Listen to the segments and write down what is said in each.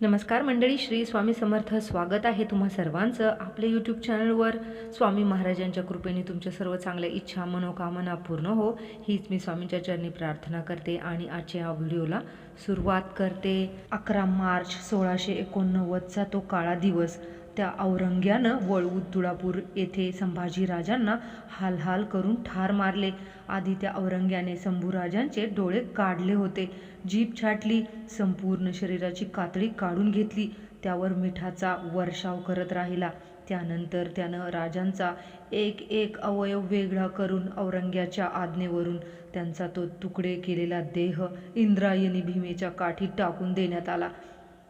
नमस्कार मंडळी श्री स्वामी समर्थ स्वागत आहे तुम्हा सर्वांचं आपल्या यूट्यूब चॅनलवर स्वामी महाराजांच्या कृपेने तुमच्या सर्व चांगल्या इच्छा मनोकामना पूर्ण हो. हीच मी स्वामींच्या चरणी प्रार्थना करते आणि आजच्या या व्हिडिओला सुरुवात करते. अकरा मार्च सोळाशे एकोणनव्वदचा तो काळा दिवस. त्या औरंग्यानं वळवू तुळापूर येथे संभाजीराजांना हालहाल करून ठार मारले. आधी त्या औरंग्याने शंभूराजांचे डोळे काढले होते. जीभ छाटली संपूर्ण शरीराची कातडी काढून घेतली. त्यावर मिठाचा वर्षाव करत राहिला. त्यानंतर त्यानं राजांचा एक एक अवयव वेगळा करून औरंग्याच्या आज्ञेवरून त्यांचा तो तुकडे केलेला देह इंद्रायणी भीमेच्या काठी टाकून देण्यात आला.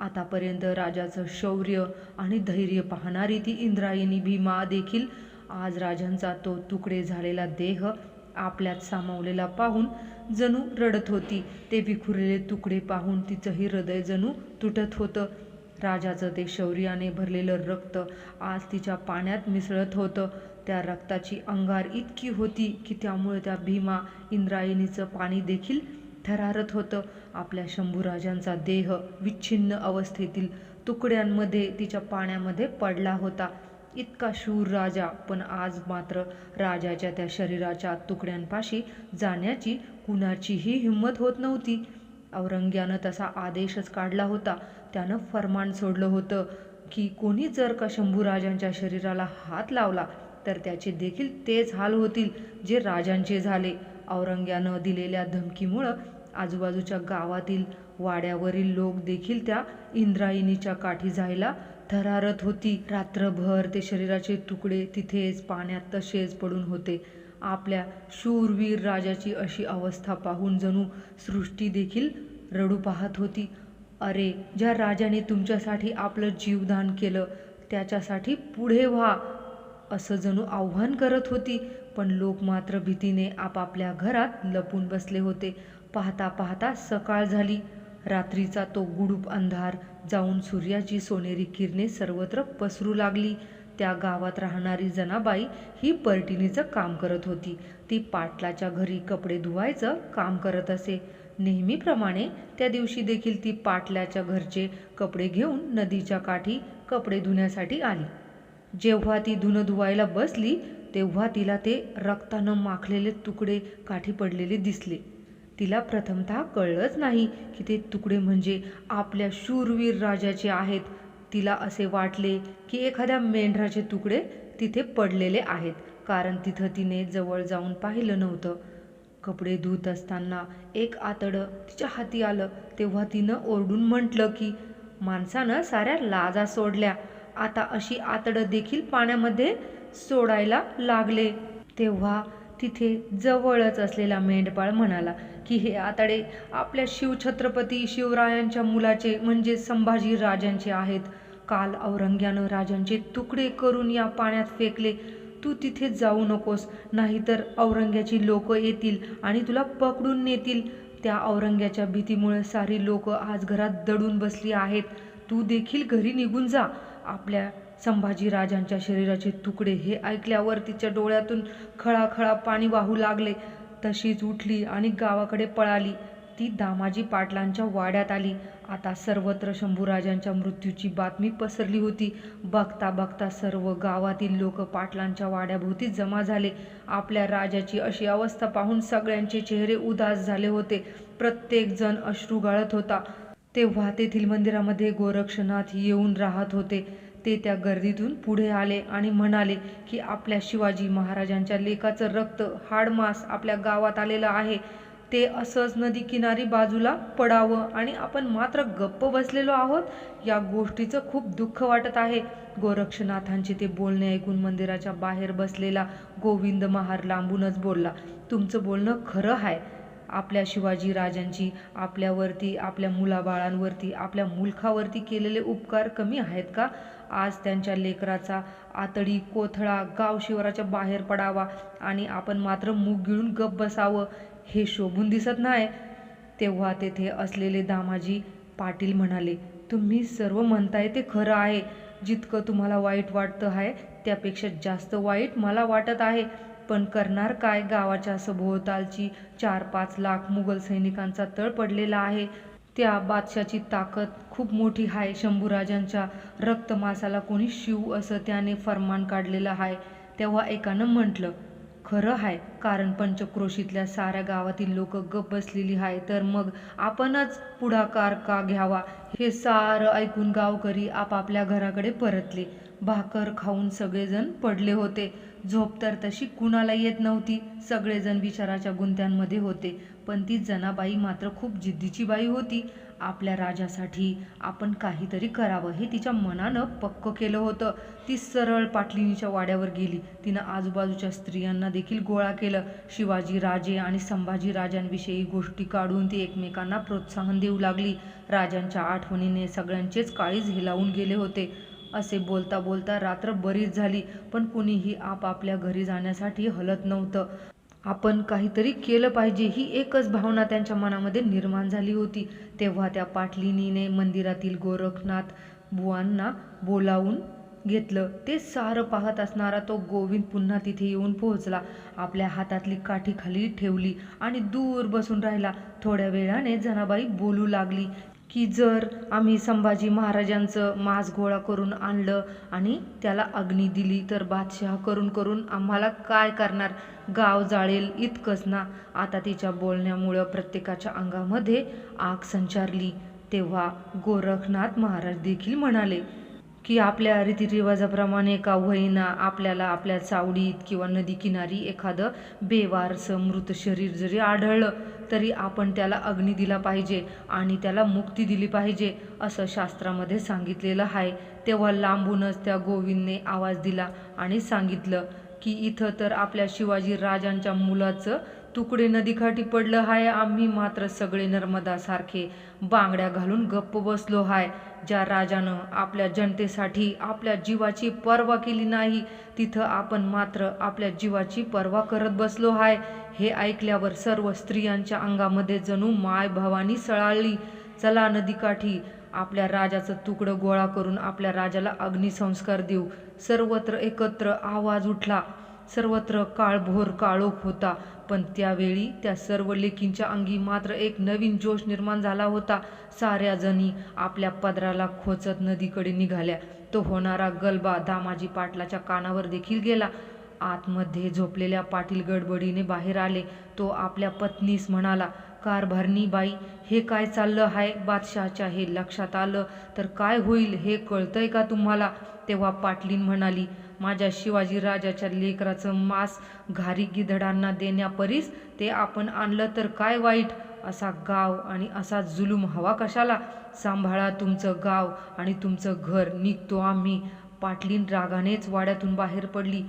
आतापर्यंत राजाचं शौर्य आणि धैर्य पाहणारी ती इंद्रायणी भीमा देखील आज राजांचा तो तुकडे झालेला देह आपल्यात सामावलेला पाहून जणू रडत होती. ते विखुरलेले तुकडे पाहून तिचंही हृदय जणू तुटत होतं. राजाचं ते शौर्याने भरलेलं रक्त आज तिच्या पाण्यात मिसळत होतं. त्या रक्ताची अंगार इतकी होती की त्यामुळे त्या भीमा इंद्रायणीचं पाणी देखील थरारत होतं. आपल्या शंभूराजांचा देह विच्छिन्न अवस्थेतील तुकड्यांमध्ये तिच्या पाण्यामध्ये पडला होता. इतका शूर राजा पण आज मात्र राजाच्या त्या शरीराच्या तुकड्यांपाशी जाण्याची कुणाचीही हिंमत होत नव्हती. औरंग्यानं तसा आदेशच काढला होता. त्यानं फरमान सोडलं होतं की कोणी जर का शंभूराजांच्या शरीराला हात लावला तर त्याचे देखील तेच हाल होतील जे राजांचे झाले. औरंग्यानं दिलेल्या धमकीमुळं आजूबाजूच्या गावातील वाड्यावरील लोक देखील त्या इंद्रायणीच्या काठी जायला थरारत होती. रात्रभर ते शरीराचे तुकडे तिथेच पाण्यात तसेच पडून होते. आपल्या शूरवीर राजाची अशी अवस्था पाहून जणू सृष्टी देखील रडू पाहत होती. अरे ज्या राजाने तुमच्यासाठी आपलं जीवदान केलं त्याच्यासाठी पुढे व्हा असं जणू आव्हान करत होती. पण लोक मात्र भीतीने आपापल्या घरात लपून बसले होते. पाहता पाहता सकाळ झाली. रात्रीचा तो गुडूप अंधार जाऊन सूर्याची सोनेरी किरणे सर्वत्र पसरू लागली. त्या गावात राहणारी जनाबाई ही पर्टिनीचं काम करत होती. ती पाटलाच्या घरी कपडे धुवायचं काम करत असे. नेहमीप्रमाणे त्या दिवशी देखील ती पाटल्याच्या घरचे कपडे घेऊन नदीच्या काठी कपडे धुण्यासाठी आली. जेव्हा ती धुणं धुवायला बसली तेव्हा तिला ते रक्तानं माखलेले तुकडे काठी पडलेले दिसले. तिला प्रथमतः कळलंच नाही की ते तुकडे म्हणजे आपल्या शूरवीर राजाचे आहेत. तिला असे वाटले की एखाद्या मेंढराचे तुकडे तिथे पडलेले आहेत कारण तिथं तिने जवळ जाऊन पाहिलं नव्हतं. कपडे धुत असताना एक आतडं तिच्या हाती आलं तेव्हा तिनं ओरडून म्हटलं की माणसानं साऱ्या लाजा सोडल्या. आता अशी आतडं देखील पाण्यामध्ये सोडायला लागले. तेव्हा तिथे जवळच असलेला मेंढपाळ म्हणाला की हे आतडे आपल्या शिवछत्रपती शिवरायांच्या मुलाचे म्हणजे संभाजी राजांचे आहेत. काल औरंग्यानं राजांचे तुकडे करून या पाण्यात फेकले. तू तिथे जाऊ नकोस नाहीतर औरंग्याची लोक येतील आणि तुला पकडून नेतील. त्या औरंग्याच्या भीतीमुळे सारी लोक आज घरात दडून बसली आहेत. तू देखील घरी निघून जा. आपल्या संभाजीराजांच्या शरीराचे तुकडे हे ऐकल्यावर तिच्या डोळ्यातून खळाखळा पाणी वाहू लागले. तशीच उठली आणि गावाकडे पळाली. ती दामाजी पाटलांच्या वाड्यात आली. आता सर्वत्र शंभूराजांच्या मृत्यूची बातमी पसरली होती. बघता बघता सर्व गावातील लोक पाटलांच्या वाड्याभोवती जमा झाले. आपल्या राजाची अशी अवस्था पाहून सगळ्यांचे चेहरे उदास झाले होते. प्रत्येक जण अश्रू गाळत होता. तेव्हा तेथील मंदिरामध्ये गोरक्षनाथ येऊन राहत होते. ते त्या गर्दीतून पुढे आले आणि म्हणाले की आपल्या शिवाजी महाराजांच्या लेकाचं रक्त हाडमास आपल्या गावात आलेलं आहे. ते असंच नदी किनारी बाजूला पडावं आणि आपण मात्र गप्प बसलेलो आहोत या गोष्टीचं खूप दुःख वाटत आहे. गोरक्षनाथांचे ते बोलणे ऐकून मंदिराच्या बाहेर बसलेला गोविंद महार लांबूनच बोलला तुमचं बोलणं खरं आहे. आपल्या शिवाजी राजांची आपल्यावरती आपल्या मुलाबाळांवरती आपल्या मुलखावरती केलेले उपकार कमी आहेत का? आज त्यांच्या लेकराचा आतडी कोथळा गाव शिवाराच्या बाहेर पडावा आणि आपण मात्र मूग गिळून गप बसावं हे शोभून दिसत नाही. तेव्हा तेथे असलेले दामाजी पाटील म्हणाले तुम्ही सर्व म्हणताय ते खरं आहे. जितकं तुम्हाला वाईट वाटतं आहे त्यापेक्षा जास्त वाईट मला वाटत आहे. पण करणार काय? गावाच्या सभोवतालची चार पाच लाख मुघल सैनिकांचा तळ पडलेला आहे. त्या बादशाची ताकद खूप मोठी आहे. शंभूराजांच्या रक्तमासाला कोणी शिव असं त्याने फरमान काढलेलं आहे. तेव्हा एकानं म्हटलं खरं आहे कारण पंचक्रोशीतल्या साऱ्या गावातील लोक गप बसलेली आहे तर मग आपणच पुढाकार का घ्यावा? हे सारं ऐकून गावकरी आपापल्या घराकडे परतले. भाकर खाऊन सगळेजण पडले होते. झोप तर तशी कुणाला येत नव्हती. सगळेजण विचाराच्या गुंत्यांमध्ये होते. पण ती जनाबाई मात्र खूप जिद्दीची बाई होती. आपल्या राजासाठी आपण काहीतरी करावं हे तिच्या मनानं पक्क केलं होतं. ती सरळ पाटलिनीच्या वाड्यावर गेली. तिनं आजूबाजूच्या स्त्रियांना देखील गोळा केलं. शिवाजी राजे आणि संभाजी राजांविषयी गोष्टी काढून ती एकमेकांना प्रोत्साहन देऊ लागली. राजांच्या आठवणीने सगळ्यांचेच काळीज हिलावून गेले होते. असे बोलता बोलता रात्र बरीच झाली पण कुणीही आपापल्या घरी जाण्यासाठी हलत नव्हतं. आपण काहीतरी केलं पाहिजे ही एकच भावना त्यांच्या मनामध्ये निर्माण झाली होती. तेव्हा त्या पाटलिनीने मंदिरातील गोरखनाथ बुवांना बोलावून घेतलं. ते सारं पाहत असणारा तो गोविंद पुन्हा तिथे येऊन पोहोचला. आपल्या हातातली काठी खाली ठेवली आणि दूर बसून राहिला. थोड्या वेळाने जनाबाई बोलू लागली की जर आम्ही संभाजी महाराजांचं मांस गोळा करून आणलं आणि त्याला अग्नी दिली तर बादशाह करून करून आम्हाला काय करणार? गाव जाळेल इतकंच ना? आता तिच्या बोलण्यामुळं प्रत्येकाच्या अंगामध्ये आग संचारली. तेव्हा गोरखनाथ महाराज देखील म्हणाले की आपल्या रीतिरिवाजाप्रमाणे का होईना आपल्याला आपल्या चावडीत किंवा नदीकिनारी एखादं बेवारसं मृत शरीर जरी आढळलं तरी आपण त्याला अग्नी दिला पाहिजे आणि त्याला मुक्ती दिली पाहिजे असं शास्त्रामध्ये सांगितलेलं आहे. तेव्हा लांबूनच त्या गोविंदने आवाज दिला आणि सांगितलं की इथं तर आपल्या शिवाजी राजांच्या मुलाचं तुकडे नदीकाठी पडलं हाय आम्ही मात्र सगळे नर्मदासारखे बांगड्या घालून गप्प बसलो हाय. ज्या राजानं आपल्या जनतेसाठी आपल्या जीवाची पर्वा केली नाही तिथं आपण मात्र आपल्या जीवाची पर्वा करत बसलो हाय. हे ऐकल्यावर सर्व स्त्रियांच्या अंगामध्ये जणू माय भवानी सळाळली. चला नदीकाठी आपल्या राजाचं तुकडं गोळा करून आपल्या राजाला अग्निसंस्कार देऊ. सर्वत्र एकत्र आवाज उठला. सर्वत्र काळभोर काळोख होता. पण त्यावेळी त्या सर्व लेखींच्या अंगी मात्र एक नवीन जोश निर्माण झाला होता. साऱ्या जणी आपल्या पदराला खोचत नदीकडे निघाल्या. तो होणारा गलबा दामाजी पाटलाच्या कानावर देखील गेला. आतमध्ये झोपलेल्या पाटील गडबडीने बाहेर आले. तो आपल्या पत्नीस म्हणाला कारभारणी बाई हे काय चाललं आहे बादशहाच्या हे लक्षात आलं तर काय होईल हे कळतंय का तुम्हाला? तेव्हा पाटलीन म्हणाली माझ्या शिवाजी राजाच्या लेकराचं मांस घारी गिधडांना देण्यापरीस ते आपण आणलं तर काय वाईट? असा गाव आणि असा जुलूम हवा कशाला? सांभाळा तुमचं गाव आणि तुमचं घर. निघतो आम्ही. पाटलीन रागानेच वाड्यातून बाहेर पडली.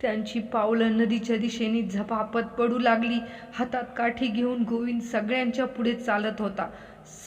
त्यांची पावलं नदीच्या दिशेने झपापत पडू लागली. हातात काठी घेऊन गोविंद सगळ्यांच्या पुढे चालत होता.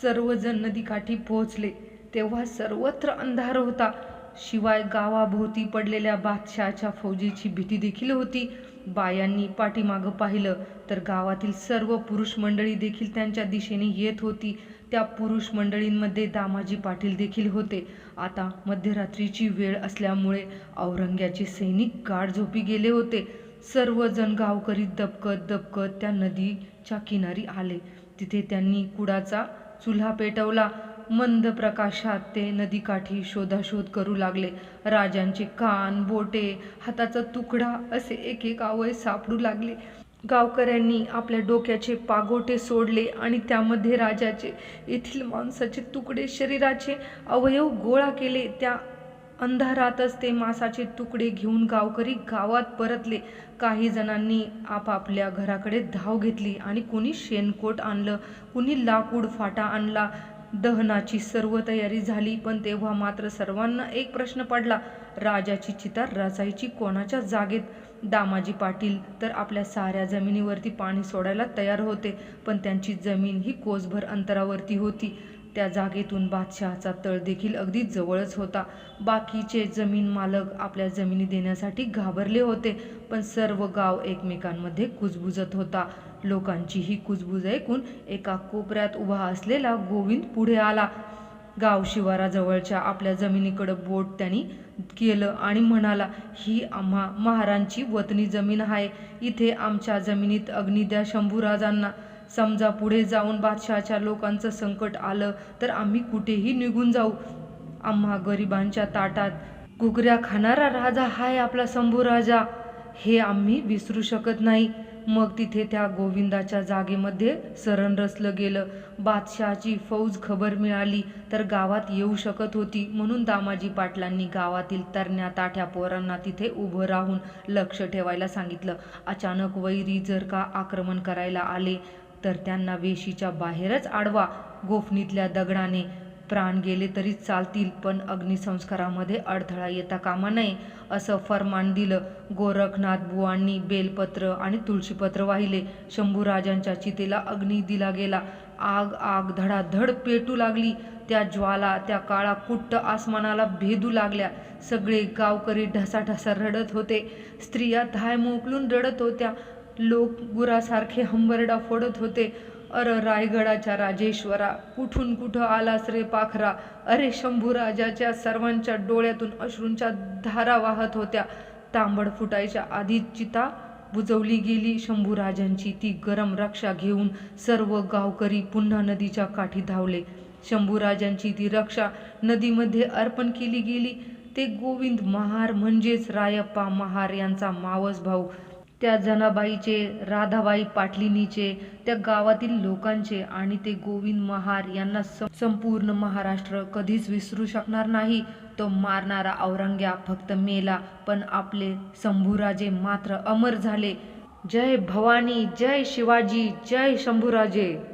सर्वजण नदीकाठी पोहोचले. तेव्हा सर्वत्र अंधार होता. शिवाय गावाभोवती पडलेल्या बादशहाच्या फौजीची भीती देखील होती. बायांनी पाठीमागं पाहिलं तर गावातील सर्व पुरुष मंडळी देखील त्यांच्या दिशेने येत होती. त्या पुरुष मंडळींमध्ये दामाजी पाटील देखील होते. आता मध्यरात्रीची वेळ असल्यामुळे औरंग्याचे सैनिक गाढ झोपी गेले होते. सर्वजण गावकरी दबकत दबकत त्या नदीच्या किनारी आले. तिथे त्यांनी कुडाचा चुल्हा पेटवला. मंद प्रकाशात ते नदीकाठी शोधाशोध करू लागले. राजांचे कान बोटे हाताचा तुकडा असे एक एक आवय सापडू लागले. गावकऱ्यांनी आपल्या डोक्याचे पागोटे सोडले आणि त्यामध्ये राजाचे येथील मांसाचे तुकडे शरीराचे अवयव गोळा केले. त्या अंधारातच ते मांसाचे तुकडे घेऊन गावकरी गावात परतले. काही जणांनी आपापल्या घराकडे धाव घेतली आणि कुणी शेणकोट आणलं कुणी लाकूड फाटा आणला. दहनाची सर्व तयारी झाली पण तेव्हा मात्र सर्वांना एक प्रश्न पडला राजाची चिता रचायची कोणाच्या जागेत? दामाजी पाटील तर आपल्या साऱ्या जमिनीवरती पाणी सोडायला तयार होते पण त्यांची जमीन ही कोसभर अंतरावरती होती. त्या जागेतून बादशहाचा तळ देखील अगदी जवळच होता. बाकीचे जमीन मालक आपल्या जमिनी देण्यासाठी घाबरले होते पण सर्व गाव एकमेकांमध्ये कुजबुजत होता. लोकांची ही कुजबुज ऐकून एका कोपऱ्यात उभा असलेला गोविंद पुढे आला. गाव शिवाराजवळच्या आपल्या जमिनीकडं बोट त्यांनी केलं आणि म्हणाला ही आम्हा महारांची वतनी जमीन आहे. इथे आमच्या जमिनीत अग्नी द्या शंभूराजांना. समजा पुढे जाऊन बादशहाच्या लोकांचं संकट आलं तर आम्ही कुठेही निघून जाऊ. आम्हा गरिबांच्या ताटात घुगऱ्या खाणारा राजा हाय आपला शंभू राजा. हे आम्ही विसरू शकत नाही. मग तिथे त्या गोविंदाच्या जागेमध्ये सरण रचलं गेलं. बादशहाची फौज खबर मिळाली तर गावात येऊ शकत होती म्हणून दामाजी पाटलांनी गावातील तरण्या ताठ्या पोरांना तिथे उभं राहून लक्ष ठेवायला सांगितलं. अचानक वैरी जर का आक्रमण करायला आले तर त्यांना वेशीच्या बाहेरच आडवा गोफणीतल्या दगडाने प्राण गेले तरी चालतील पण अग्निसंस्कारामध्ये अडथळा येता कामा नये असं फरमान दिलं गोरखनाथ बुवांनी बेलपत्र आणि तुळशीपत्र वाहिले. शंभूराजांच्या चितेला अग्नी दिला गेला. आग आग धडाधड पेटू लागली. त्या ज्वाला त्या काळा कुट्ट आसमानाला भेदू लागल्या. सगळे गावकरी ढसाढसा रडत होते. स्त्रिया धाय मोकलून रडत होत्या. लोक गुरासारखे हंबरडा फोडत होते. अर रायगडाच्या राजेश्वरा कुठून कुठं आलास रे पाखरा? अरे शंभूराजाच्या सर्वांच्या डोळ्यातून अश्रूंच्या धारा वाहत होत्या. तांबड फुटायच्या आधीच चिता बुजवली गेली शंभूराजांची. ती गरम रक्षा घेऊन सर्व गावकरी पुन्हा नदीच्या काठी धावले. शंभूराजांची ती रक्षा नदीमध्ये अर्पण केली गेली. ते गोविंद महार म्हणजेच रायप्पा महार यांचा मावस भाऊ त्या जनाबाईचे राधाबाई पाटलिनीचे त्या गावातील लोकांचे आणि ते गोविंद महार यांना संपूर्ण महाराष्ट्र कधीच विसरू शकणार नाही. तो मारणारा औरंग्या फक्त मेला पण आपले शंभूराजे मात्र अमर झाले. जय भवानी जय शिवाजी जय शंभूराजे.